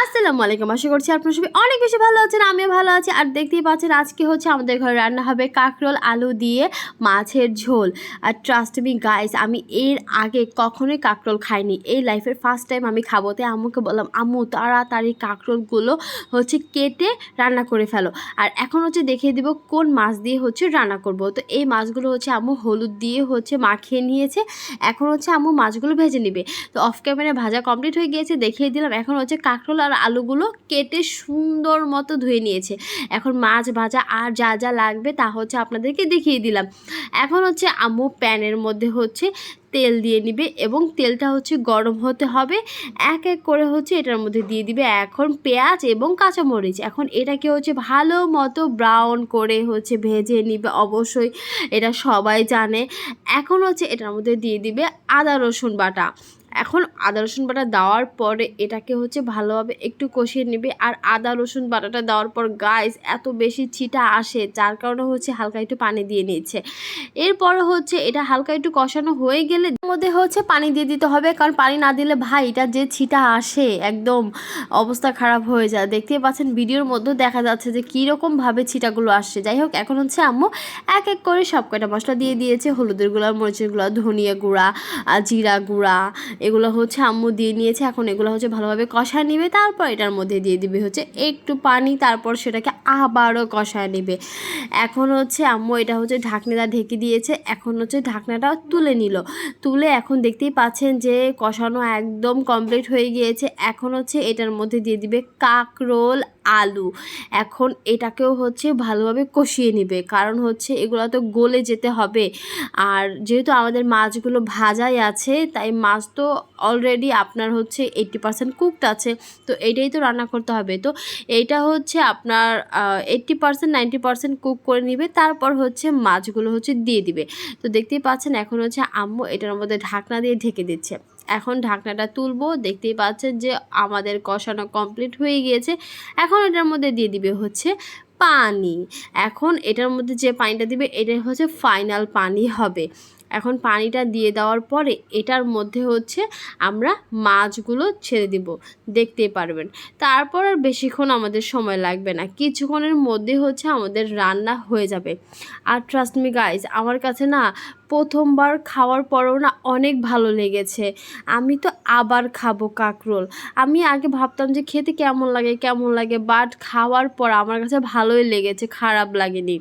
আসসালামু আলাইকুম। আশা করছি আপনার সবাই অনেক বেশি ভালো আছেন, আমিও ভালো আছি। আর দেখতেই পাচ্ছেন, আজকে হচ্ছে আমাদের ঘরে রান্না হবে কাঁকরোল, আলু দিয়ে মাছের ঝোল। আর ট্রাস্ট মি গাইস আমি এর আগে কখনোই কাঁকরোল খাইনি। এই লাইফের ফার্স্ট টাইম আমি খাব। তাই আম্মুকে বললাম, আম্মু, তাড়াতাড়ি কাঁকরোলগুলো হচ্ছে কেটে রান্না করে ফেলো। আর এখন হচ্ছে দেখিয়ে দিব কোন মাছ দিয়ে হচ্ছে রান্না করব। তো এই মাছগুলো হচ্ছে আম্মু হলুদ দিয়ে হচ্ছে মাখিয়ে নিয়েছে। এখন হচ্ছে আম্মু মাছগুলো ভেজে নিবে। তো অফ ক্যামেরা ভাজা কমপ্লিট হয়ে গিয়েছে, দেখিয়ে দিলাম। এখন হচ্ছে কাঁকরোল আর আলুগুলো কেটে সুন্দর মতো ধুয়ে নিয়েছে। এখন মাছ ভাজা আর যা যা লাগবে তা হচ্ছে আপনাদেরকে দেখিয়ে দিলাম। এখন হচ্ছে আম্মু প্যানের মধ্যে হচ্ছে তেল দিয়ে নিবে এবং তেলটা হচ্ছে গরম হতে হবে। এক এক করে হচ্ছে এটার মধ্যে দিয়ে দিবে এখন পেঁয়াজ এবং কাঁচামরিচ। এখন এটাকে হচ্ছে ভালো মতো ব্রাউন করে হচ্ছে ভেজে নিবে অবশ্যই, এটা সবাই জানে। এখন হচ্ছে এটার মধ্যে দিয়ে দিবে আদা রসুন বাটা। এখন আদা, রসুন বাটা দেওয়ার পরে এটাকে হচ্ছে ভালোভাবে একটু কষিয়ে নেবে। আর আদা, রসুন বাটাটা দেওয়ার পর গাইস এত বেশি ছিটা আসে, যার কারণে হচ্ছে হালকা একটু পানি দিয়ে নিচ্ছে। এরপরে হচ্ছে এটা হালকা একটু কষানো হয়ে গেলে মধ্যে হচ্ছে পানি দিয়ে দিতে হবে। কারণ পানি না দিলে ভাই এটা যে ছিটা আসে, একদম অবস্থা খারাপ হয়ে যায়। দেখতেই পাচ্ছেন ভিডিওর মধ্যে দেখা যাচ্ছে যে কীরকমভাবে ছিটাগুলো আসছে। যাই হোক, এখন হচ্ছে আম্মু এক এক করে সব কয়টা মশলা দিয়ে দিয়েছে। হলুদের গুঁড়া, মরিচের গুঁড়া, ধনিয়া গুঁড়া, জিরা গুঁড়া এগুলো হচ্ছে আম্মু দিয়ে নিয়েছে, এখন এগুলো হচ্ছে ভালোভাবে কষায় নিবে, তারপর এটার মধ্যে দিয়ে দিবে হচ্ছে একটু পানি, তারপর সেটাকে আবারও কষায় নিবে। এখন হচ্ছে আম্মু এটা হচ্ছে ঢাকনাটা ঢেকে দিয়েছে, এখন হচ্ছে ঢাকনাটা তুলে নিল। তুলে এখন দেখতেই পাচ্ছেন যে কষানো একদম কমপ্লিট হয়ে গিয়েছে, এখন হচ্ছে এটার মধ্যে দিয়ে দিবে কাকরোল আলু। এখন এটাকেও হচ্ছে ভালোভাবে কষিয়ে নিবে। কারণ হচ্ছে এগুলো তো গলে যেতে হবে। আর যেহেতু আমাদের মাছগুলো ভাজাই আছে, তাই মাছ তো অলরেডি আপনার হচ্ছে এইট্টি পার্সেন্ট কুকড আছে। তো এইটাই তো রান্না করতে হবে। তো এইটা হচ্ছে আপনার eighty percent ninety percent cook করে নিবে। তারপর হচ্ছে মাছগুলো হচ্ছে দিয়ে দিবে। তো দেখতেই পাচ্ছেন, এখন হচ্ছে আম্মু এটার মধ্যে ঢাকনা দিয়ে ঢেকে দিচ্ছে। এখন ঢাকনাটা তুলবো। দেখতেই পাচ্ছেন যে আমাদের কষানো কমপ্লিট হয়ে গিয়েছে। এখন এটার মধ্যে দিয়ে দিবে হচ্ছে পানি। এখন এটার মধ্যে যে পানিটা দিবে, এটাই হচ্ছে ফাইনাল পানি হবে। এখন পানিটা দিয়ে দেওয়ার পরে এটার মধ্যে হচ্ছে আমরা মাছগুলো ছেড়ে দিব। দেখতেই পারবেন। তারপর আর বেশিক্ষণ আমাদের সময় লাগবে না। কিছুক্ষণের মধ্যে হচ্ছে আমাদের রান্না হয়ে যাবে। আর ট্রাস্ট মি গাইজ আমার কাছে না প্রথমবার খাওয়ার পরেও না অনেক ভালো লেগেছে। আমি তো আবার খাব কাকরোল। আমি আগে ভাবতাম যে খেতে কেমন লাগে কেমন লাগে বাট খাওয়ার পর আমার কাছে ভালোই লেগেছে, খারাপ লাগেনি।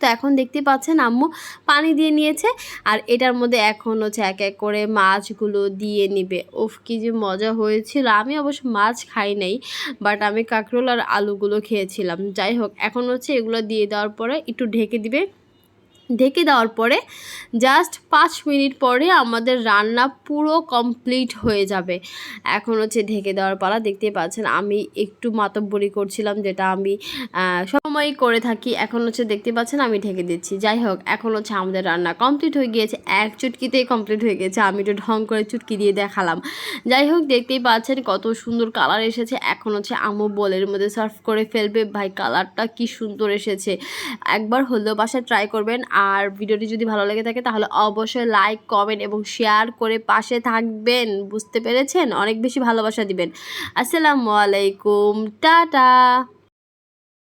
তো এখন দেখতে পাচ্ছেন আম্মু পানি দিয়ে নিয়েছে আর এটার মধ্যে এখন হচ্ছে এক এক করে মাছগুলো দিয়ে নিবে। ওফ কি যে মজা হয়েছিল। আমি অবশ্য মাছ খাই নাই বাট আমি কাঁকরোল আর আলুগুলো খেয়েছিলাম। যাই হোক, এখন হচ্ছে এগুলো দিয়ে দেওয়ার পরে একটু ঢেকে দিবে। ঢেকে দেওয়ার পরে জাস্ট পাঁচ মিনিট পরে আমাদের রান্না পুরো কমপ্লিট হয়ে যাবে। এখন হচ্ছে ঢেকে দেওয়ার পালা দেখতে পাচ্ছেন আমি একটু মাতব্বরি করছিলাম, যেটা আমি সময়ই করে থাকি। এখন হচ্ছে দেখতে পাচ্ছেন আমি ঢেকে দিচ্ছি। যাই হোক, এখন হচ্ছে আমাদের রান্না কমপ্লিট হয়ে গিয়েছে। এক চুটকিতেই কমপ্লিট হয়ে গেছে। আমি একটু ঢং করে চুটকি দিয়ে দেখালাম। যাই হোক, দেখতেই পাচ্ছেন কত সুন্দর কালার এসেছে। এখন হচ্ছে আমু বলের মধ্যে সার্ভ করে ফেলবে। ভাই কালারটা কি সুন্দর এসেছে। একবার হলেও বাসায় ট্রাই করবেন। আর ভিডিওটি যদি ভালো লেগে থাকে তাহলে অবশ্যই লাইক কমেন্ট এবং শেয়ার করে পাশে থাকবেন। বুঝতে পেরেছেন? অনেক বেশি ভালোবাসা দিবেন। আসসালামু আলাইকুম। টাটা!